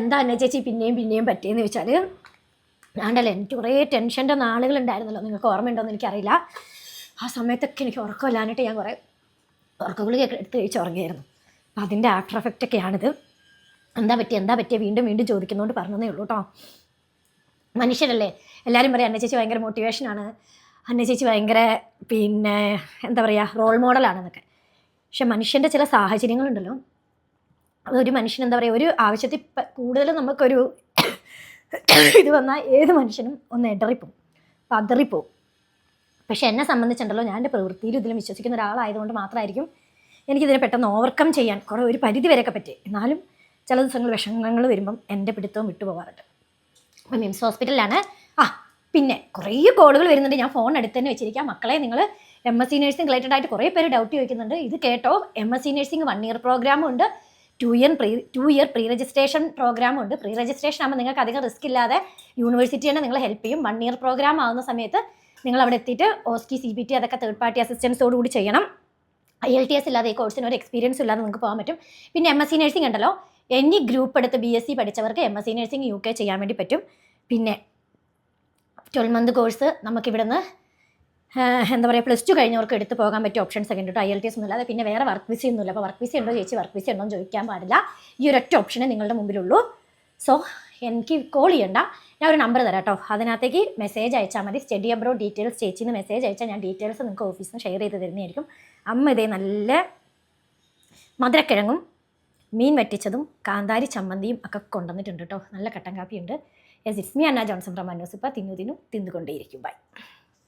എന്താ എന്നെ ചേച്ചി പിന്നെയും പിന്നെയും പറ്റിയെന്ന് ചോദിച്ചാൽ ഞാണ്ടല്ലേ എനിക്ക് കുറേ ടെൻഷന്റെ നാളുകളുണ്ടായിരുന്നല്ലോ. നിങ്ങൾക്ക് ഓർമ്മയുണ്ടോയെന്ന് എനിക്കറിയില്ല. ആ സമയത്തൊക്കെ എനിക്ക് ഉറക്കമില്ലാഞ്ഞിട്ട് ഞാൻ കുറേ ഉറക്കഗുളികയൊക്കെ എടുത്ത് കഴിച്ച് ഉറങ്ങിയായിരുന്നു. അപ്പം അതിന്റെ ആഫ്റ്റർ എഫക്റ്റ് ഒക്കെയാണിത് എന്താ പറ്റിയ എന്താ പറ്റിയ? വീണ്ടും വീണ്ടും ചോദിക്കുന്നതുകൊണ്ട് പറഞ്ഞതേ ഉള്ളൂ കേട്ടോ. മനുഷ്യരല്ലേ? എല്ലാവരും പറയും അന്ന ചേച്ചി ഭയങ്കര മോട്ടിവേഷനാണ് അന്ന ചേച്ചി ഭയങ്കര പിന്നെ എന്താ പറയുക റോൾ മോഡലാണെന്നൊക്കെ പക്ഷെ മനുഷ്യന്റെ ചില സാഹചര്യങ്ങളുണ്ടല്ലോ. അതൊരു മനുഷ്യൻ എന്താ പറയുക ഒരു ആവശ്യത്തിൽ കൂടുതൽ നമുക്കൊരു ഇത് വന്നാൽ ഏത് മനുഷ്യനും ഒന്ന് ഇടറിപ്പോവും പതറിപ്പോവും. പക്ഷെ എന്നെ സംബന്ധിച്ചുണ്ടല്ലോ ഞാൻ എന്റെ പ്രവൃത്തിയിലും ഇതിലും വിശ്വസിക്കുന്ന ഒരാളായതുകൊണ്ട് മാത്രമായിരിക്കും എനിക്കിതിനെ പെട്ടെന്ന് ഓവർകം ചെയ്യാൻ കുറേ ഒരു പരിധി വരെയൊക്കെ പറ്റി. എന്നാലും ചില ദിവസങ്ങൾ വിഷമങ്ങൾ വരുമ്പം എന്റെ പിടുത്തവും വിട്ടുപോകാറുണ്ട് അപ്പം മിംസ് ഹോസ്പിറ്റലിലാണ്. ആ പിന്നെ കുറേ കോളുകൾ വരുന്നുണ്ട്. ഞാൻ ഫോൺ അടുത്ത് തന്നെ വെച്ചിരിക്കാം. മക്കളെ നിങ്ങൾ M S C nursing related ആയിട്ട് കുറേ പേര് ഡൗട്ട് ചോദിക്കുന്നുണ്ട്. ഇത് കേട്ടോ M S C nursing one year പ്രോഗ്രാമും ഉണ്ട്. Two year pre two year pre registration programme ഉണ്ട്. പ്രീ രജിസ്ട്രേഷൻ ആകുമ്പോൾ നിങ്ങൾക്ക് അധികം റിസ്ക് ഇല്ലാതെ യൂണിവേഴ്സിറ്റി തന്നെ നിങ്ങളെ ഹെൽപ്പ് ചെയ്യും. വൺ ഇയർ പ്രോഗ്രാം ആവുന്ന സമയത്ത് നിങ്ങൾ അവിടെ എത്തിയിട്ട് ഓസ്റ്റി സി ബി ടി അതൊക്കെ തേർഡ് പാർട്ടി അസിസ്റ്റൻസോട് കൂടി ചെയ്യണം. ഐ എൽ ടി എസ് ഇല്ലാതെ ഈ കോഴ്സിന് ഒരു എക്സ്പീരിയൻസ് ഇല്ലാതെ നിങ്ങൾക്ക് പോകാൻ പറ്റും. പിന്നെ എം എസ് സി നഴ്സിംഗ് ഉണ്ടല്ലോ. എനി ഗ്രൂപ്പ് എടുത്ത് B S C പഠിച്ചവർക്ക് M S C nursing U K ചെയ്യാൻ വേണ്ടി പറ്റും. പിന്നെ ട്വൽവ് മന്ത് കോഴ്സ് നമുക്കിവിടുന്ന് എന്താ പറയുക പ്ലസ് ടു കഴിഞ്ഞവർക്ക് എടുത്ത് പോകാൻ പറ്റിയ ഓപ്ഷൻസ് ഒക്കെ ഉണ്ട് കേട്ടോ ഐ എൽ ടി എസ് ഒന്നുമില്ലാതെ പിന്നെ വേറെ വർക്ക് വിസ ഒന്നുമില്ല. അപ്പോൾ വർക്ക് വിസ ഉണ്ടോ ചേച്ചി? വർക്ക് വിസ ഉണ്ടോ എന്ന് ചോദിക്കാൻ പാടില്ല. ഈ ഒരൊറ്റ ഓപ്ഷനെ നിങ്ങളുടെ മുമ്പിലുള്ളൂ. സോ എനിക്ക് കോൾ ചെയ്യണ്ട. ഞാൻ ഒരു നമ്പർ തരാം കേട്ടോ അതിനകത്തേക്ക് മെസ്സേജ് അയച്ചാൽ മതി. സ്റ്റഡി അബ്രോ ഡീറ്റെയിൽസ് ചേച്ചിന്ന് മെസ്സേജ് അയച്ചാൽ ഞാൻ ഡീറ്റെയിൽസ് നിങ്ങൾക്ക് ഓഫീസിൽ നിന്ന് ഷെയർ ചെയ്ത് തരുന്നതായിരിക്കും. അമ്മ ഇതേ നല്ല മധുരക്കിഴങ്ങും മീൻ വറ്റിച്ചതും കാന്താരി ചമ്മന്തിയും ഒക്കെ കൊണ്ടുവന്നിട്ടുണ്ട് കേട്ടോ നല്ല കട്ടൻ കാപ്പിയുണ്ട്. Yes it's me Anna Johnson from അന്നോസിപ്പ തിന്നു തിന്നു തിന്നുകൊണ്ടേയിരിക്കും. ബൈ